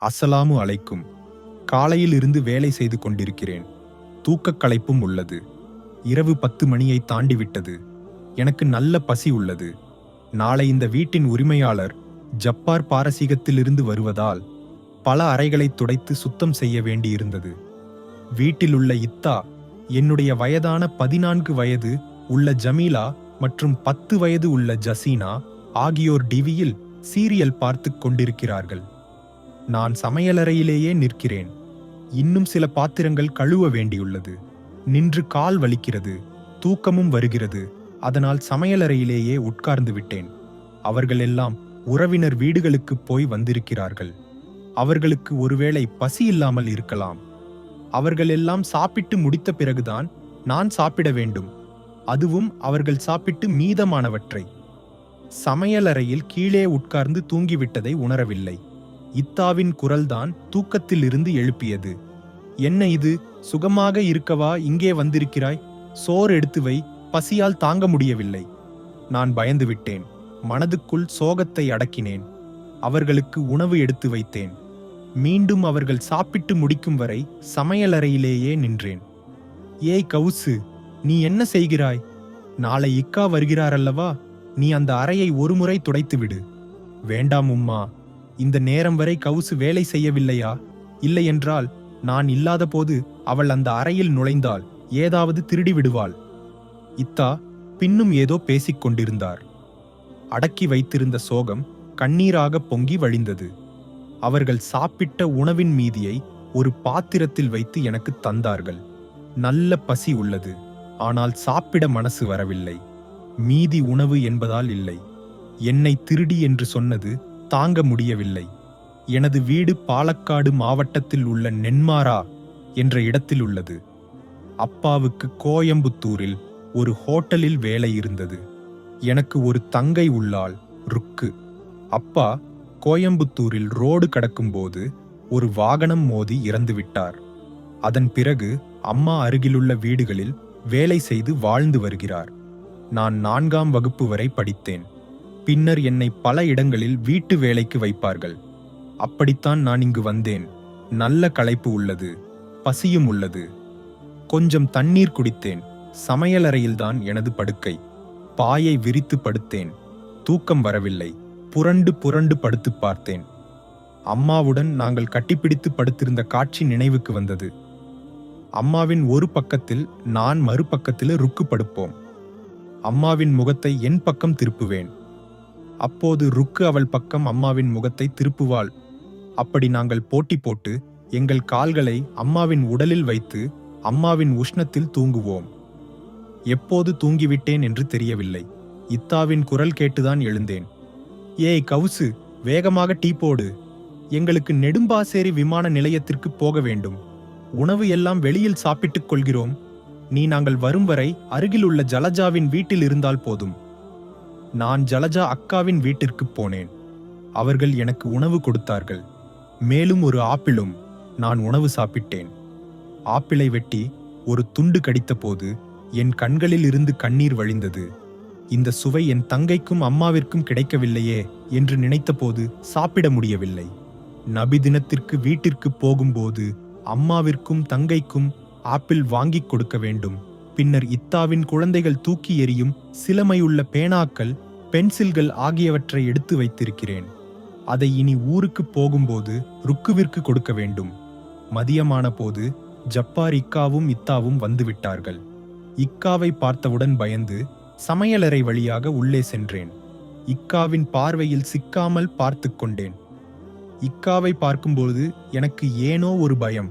அஸ்ஸலாமு அழைக்கும் காலையில் இருந்து வேலை செய்து கொண்டிருக்கிறேன். தூக்கக் களைப்பும் உள்ளது. இரவு பத்து மணியை தாண்டிவிட்டது. எனக்கு நல்ல பசி உள்ளது. நாளை இந்த வீட்டின் உரிமையாளர் ஜப்பார் பாரசீகத்திலிருந்து வருவதால் பல அறைகளை துடைத்து சுத்தம் செய்ய வேண்டியிருந்தது. வீட்டிலுள்ள இத்தா என்னுடைய வயதான பதினான்கு வயது உள்ள ஜமீலா மற்றும் பத்து வயது உள்ள ஜசீனா ஆகியோர் டிவியில் சீரியல் பார்த்துக் கொண்டிருக்கிறார்கள். நான் சமையலறையிலேயே நிற்கிறேன். இன்னும் சில பாத்திரங்கள் கழுவ வேண்டியுள்ளது. நின்று கால் வலிக்கிறது. தூக்கமும் வருகிறது. அதனால் சமையலறையிலேயே உட்கார்ந்து விட்டேன். அவர்களெல்லாம் உறவினர் வீடுகளுக்கு போய் வந்திருக்கிறார்கள். அவர்களுக்கு ஒருவேளை பசி இல்லாமல் இருக்கலாம். அவர்களெல்லாம் சாப்பிட்டு முடித்த பிறகுதான் நான் சாப்பிட வேண்டும். அதுவும் அவர்கள் சாப்பிட்டு மீதமானவற்றை. சமையலறையில் கீழே உட்கார்ந்து தூங்கிவிட்டதை உணரவில்லை. இத்தாவின் குரல்தான் தூக்கத்திலிருந்து எழுப்பியது. என்ன இது? சுகமாக இருக்கவா? இங்கே வந்திருக்கிறாய்? சோறு எடுத்து வை. பசியால் தாங்க முடியவில்லை. நான் பயந்து விட்டேன் மனதுக்குள் சோகத்தை அடக்கினேன். அவர்களுக்கு உணவு எடுத்து வைத்தேன். மீண்டும் அவர்கள் சாப்பிட்டு முடிக்கும் வரை சமையலறையிலேயே நின்றேன். ஏய் கவுசு நீ என்ன செய்கிறாய்? நாளை இக்கா வருகிறாரல்லவா? நீ அந்த அறையை ஒருமுறை துடைத்துவிடு வேண்டாம் உம்மா. இந்த நேரம் வரை கவுசு வேலை செய்யவில்லையா? இல்லையென்றால் நான் இல்லாதபோது அவள் அந்த அறையில் நுழைந்தால் ஏதாவது திருடி விடுவாள். இத்தா பின்னும் ஏதோ பேசிக் கொண்டிருந்தார். அடக்கி வைத்திருந்த சோகம் கண்ணீராக பொங்கி வழிந்தது. அவர்கள் சாப்பிட்ட உணவின் மீதியை ஒரு பாத்திரத்தில் வைத்து எனக்கு தந்தார்கள். நல்ல பசி உள்ளது ஆனால் சாப்பிட மனசு வரவில்லை. மீதி உணவு என்பதால் இல்லை. என்னை திருடி என்று சொன்னது தாங்க முடியவில்லை. எனது வீடு பாலக்காடு மாவட்டத்தில் உள்ள நென்மாரா என்ற இடத்தில் உள்ளது. அப்பாவுக்கு கோயம்புத்தூரில் ஒரு ஹோட்டலில் வேலை இருந்தது. எனக்கு ஒரு தங்கை உள்ளாள் ருக்கு. அப்பா கோயம்புத்தூரில் ரோடு கடக்கும்போது ஒரு வாகனம் மோதி இறந்துவிட்டார் அதன் பிறகு அம்மா அருகிலுள்ள வீடுகளில் வேலை செய்து வாழ்ந்து வருகிறார். நான் நான்காம் வகுப்பு வரை படித்தேன். பின்னர் என்னை பல இடங்களில் வீட்டு வேலைக்கு வைப்பார்கள். அப்படித்தான் நான் இங்கு வந்தேன். நல்ல களைப்பு உள்ளது பசியும் உள்ளது. கொஞ்சம் தண்ணீர் குடித்தேன். சமையலறையில்தான் எனது படுக்கை. பாயை விரித்து படுத்தேன். தூக்கம் வரவில்லை. புரண்டு புரண்டு படுத்து பார்த்தேன். அம்மாவுடன் நாங்கள் கட்டிப்பிடித்து படுத்திருந்த காட்சி நினைவுக்கு வந்தது. அம்மாவின் ஒரு பக்கத்தில் நான் மறுபக்கத்தில் ருக்கு படுப்போம். அம்மாவின் முகத்தை என் பக்கம் திருப்புவேன். அப்போது ருக்கு அவள் பக்கம் அம்மாவின் முகத்தை திருப்புவாள். அப்படி நாங்கள் போட்டி போட்டு எங்கள் கால்களை அம்மாவின் உடலில் வைத்து அம்மாவின் உஷ்ணத்தில் தூங்குவோம். எப்போது தூங்கிவிட்டேன் என்று தெரியவில்லை. இத்தாவின் குரல் கேட்டுதான் எழுந்தேன். ஏய் கவுசு வேகமாக டீ போடு. எங்களுக்கு நெடும்பாசேரி விமான நிலையத்திற்கு போக வேண்டும். உணவு எல்லாம் வெளியில் சாப்பிட்டுக் கொள்கிறோம். நீ நாங்கள் வரும் வரை அருகிலுள்ள ஜலஜாவின் வீட்டில் இருந்தால் போதும். நான் ஜலஜா அக்காவின் வீட்டிற்கு போனேன். அவர்கள் எனக்கு உணவு கொடுத்தார்கள். மேலும் ஒரு ஆப்பிளும் நான் உணவு சாப்பிட்டேன். ஆப்பிளை வெட்டி ஒரு துண்டு கடித்தபோது என் கண்களில் இருந்து கண்ணீர் வழிந்தது. இந்த சுவை என் தங்கைக்கும் அம்மாவிற்கும் கிடைக்கவில்லையே என்று நினைத்தபோது சாப்பிட முடியவில்லை. நபி தினத்திற்கு வீட்டிற்கு போகும்போது அம்மாவிற்கும் தங்கைக்கும் ஆப்பிள் வாங்கிக் கொடுக்க வேண்டும் பின்னர் இத்தாவின் குழந்தைகள் தூக்கி எறியும் சிலமையுள்ள பேனாக்கள் பென்சில்கள் ஆகியவற்றை எடுத்து வைத்திருக்கிறேன். அதை இனி ஊருக்கு போகும்போது ருக்குவிற்கு கொடுக்க வேண்டும். மதியமான போது ஜப்பார் இக்காவும் இத்தாவும் வந்துவிட்டார்கள். இக்காவை பார்த்தவுடன் பயந்து சமையலறை வழியாக உள்ளே சென்றேன். இக்காவின் பார்வையில் சிக்காமல் பார்த்து கொண்டேன். இக்காவை பார்க்கும்போது எனக்கு ஏனோ ஒரு பயம்.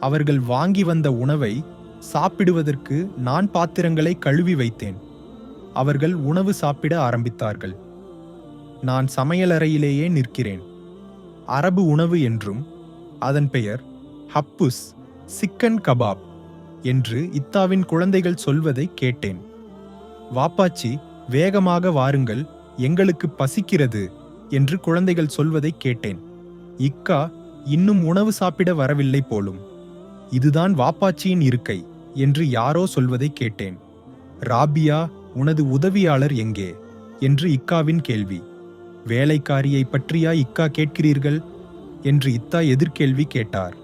அவர்கள் வாங்கி வந்த உணவை சாப்பிடுவதற்கு நான் பாத்திரங்களை கழுவி வைத்தேன். அவர்கள் உணவு சாப்பிட ஆரம்பித்தார்கள். நான் சமையலறையிலேயே நிற்கிறேன். அரபு உணவு என்றும் அதன் பெயர் ஹப்புஸ் சிக்கன் கபாப் என்று இத்தாவின் குழந்தைகள் சொல்வதை கேட்டேன். வாப்பாச்சி வேகமாக வாருங்கள் எங்களுக்கு பசிக்கிறது என்று குழந்தைகள் சொல்வதை கேட்டேன். இக்கா இன்னும் உணவு சாப்பிட வரவில்லை போலும். இதுதான் வாப்பாச்சியின் இருக்கை. என்று யாரோ சொல்வதை கேட்டேன். ராபியா உனது உதவியாளர் எங்கே? என்று இக்காவின் கேள்வி. வேலைக்காரியை பற்றியா இக்கா கேட்கிறீர்கள்? என்று இத்தா எதிர்கேள்வி கேட்டார்.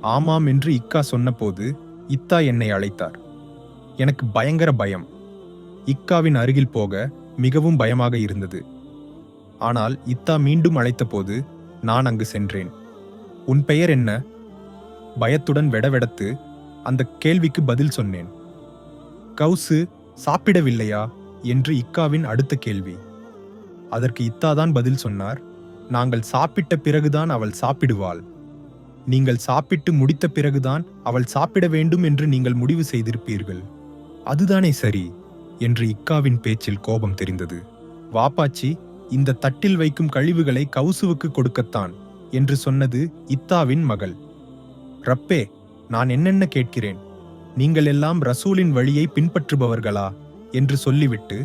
ஆமாம் என்று இக்கா சொன்னபோது இத்தா என்னை அழைத்தார். எனக்கு பயங்கர பயம். இக்காவின் அருகில் போக மிகவும் பயமாக இருந்தது. ஆனால் இத்தா மீண்டும் அழைத்தபோது நான் அங்கு சென்றேன். உன் பெயர் என்ன? பயத்துடன் வெடவெடத்து அந்த கேள்விக்கு பதில் சொன்னேன். கவுசு சாப்பிடவில்லையா? என்று இக்காவின் அடுத்த கேள்வி. அதற்கு இத்தாதான் பதில் சொன்னார் நாங்கள் சாப்பிட்ட பிறகுதான் அவள் சாப்பிடுவாள். நீங்கள் சாப்பிட்டு முடித்த பிறகுதான் அவள் சாப்பிட வேண்டும் என்று நீங்கள் முடிவு செய்திருப்பீர்கள். அதுதானே சரி என்று இக்காவின் பேச்சில் கோபம் தெரிந்தது. வாப்பாச்சி இந்த தட்டில் வைக்கும் கழிவுகளை கவுசுவுக்கு கொடுக்கத்தான் என்று சொன்னது இத்தாவின் மகள். ரப்பே நான் என்னென்ன கேட்கிறேன்? நீங்கள் எல்லாம் ரசூலின் வழியை பின்பற்றுபவர்களா? என்று சொல்லிவிட்டு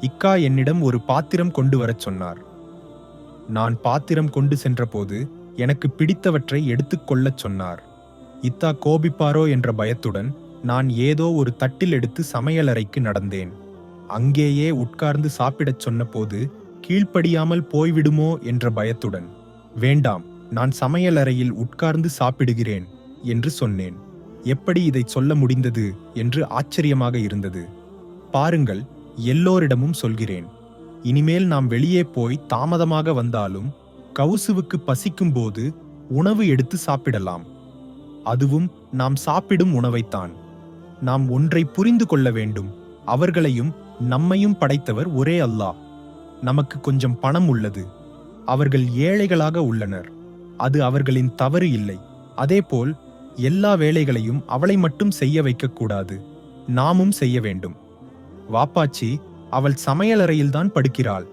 இக்கா என்னிடம் ஒரு பாத்திரம் கொண்டு வரச் சொன்னார். நான் பாத்திரம் கொண்டு சென்றபோது எனக்கு பிடித்தவற்றை எடுத்துக்கொள்ளச் சொன்னார். இத்தா கோபிப்பாரோ என்ற பயத்துடன் நான் ஏதோ ஒரு தட்டில் எடுத்து சமையலறைக்கு நடந்தேன். அங்கேயே உட்கார்ந்து சாப்பிடச் சொன்னபோது கீழ்ப்படியாமல் போய்விடுமோ என்ற பயத்துடன் வேண்டாம் நான் சமையலறையில் உட்கார்ந்து சாப்பிடுகிறேன். என்று சொன்னேன். எப்படி இதை சொல்ல முடிந்தது என்று ஆச்சரியமாக இருந்தது. பாருங்கள் எல்லோரிடமும் சொல்கிறேன். இனிமேல் நாம் வெளியே போய் தாமதமாக வந்தாலும் கவுசுவுக்கு பசிக்கும்போது உணவு எடுத்து சாப்பிடலாம். அதுவும் நாம் சாப்பிடும் உணவைத்தான். நாம் ஒன்றை புரிந்து கொள்ள வேண்டும். அவர்களையும் நம்மையும் படைத்தவர் ஒரே அல்லாஹ். நமக்கு கொஞ்சம் பணம் உள்ளது. அவர்கள் ஏழைகளாக உள்ளனர். அது அவர்களின் தவறு இல்லை. அதேபோல் எல்லா வேலைகளையும் அவளை மட்டும் செய்ய வைக்கக்கூடாது. நாமும் செய்ய வேண்டும். வாப்பாச்சி அவள் சமையலறையில்தான் படுக்கிறாள்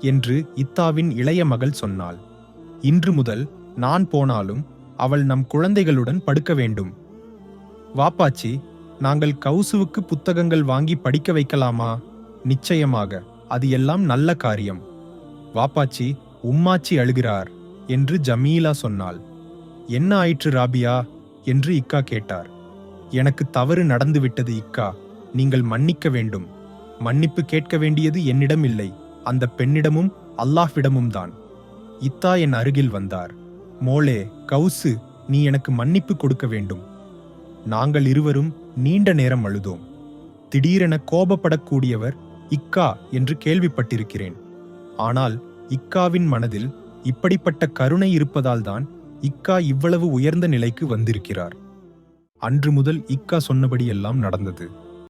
என்று இத்தாவின் இளைய மகள் சொன்னாள். இன்று முதல் நான் போனாலும் அவள் நம் குழந்தைகளுடன் படுக்க வேண்டும். வாப்பாச்சி நாங்கள் கவுசுவுக்கு புத்தகங்கள் வாங்கி படிக்க வைக்கலாமா? நிச்சயமாக அது எல்லாம் நல்ல காரியம். வாப்பாச்சி உம்மாச்சி அழுகிறார் என்று ஜமீலா சொன்னாள். என்ன ஆயிற்று ராபியா? என்று இக்கா கேட்டார். எனக்கு தவறு நடந்துவிட்டது இக்கா நீங்கள் மன்னிக்க வேண்டும். மன்னிப்பு கேட்க வேண்டியது என்னிடம் இல்லை அந்த பெண்ணிடமும் அல்லாஹ்விடமும் தான். இத்தா என் அருகில் வந்தார். மோளே கவுசு நீ எனக்கு மன்னிப்பு கொடுக்க வேண்டும். நாங்கள் இருவரும் நீண்ட நேரம் அழுதோம். திடீரென கோபப்படக்கூடியவர் இக்கா என்று கேள்விப்பட்டிருக்கிறேன். ஆனால் இக்காவின் மனதில் இப்படிப்பட்ட கருணை இருப்பதால்தான் இக்கா இவ்வளவு உயர்ந்த நிலைக்கு வந்திருக்கிறார். அன்று முதல் இக்கா சொன்னபடியெல்லாம் நடந்தது.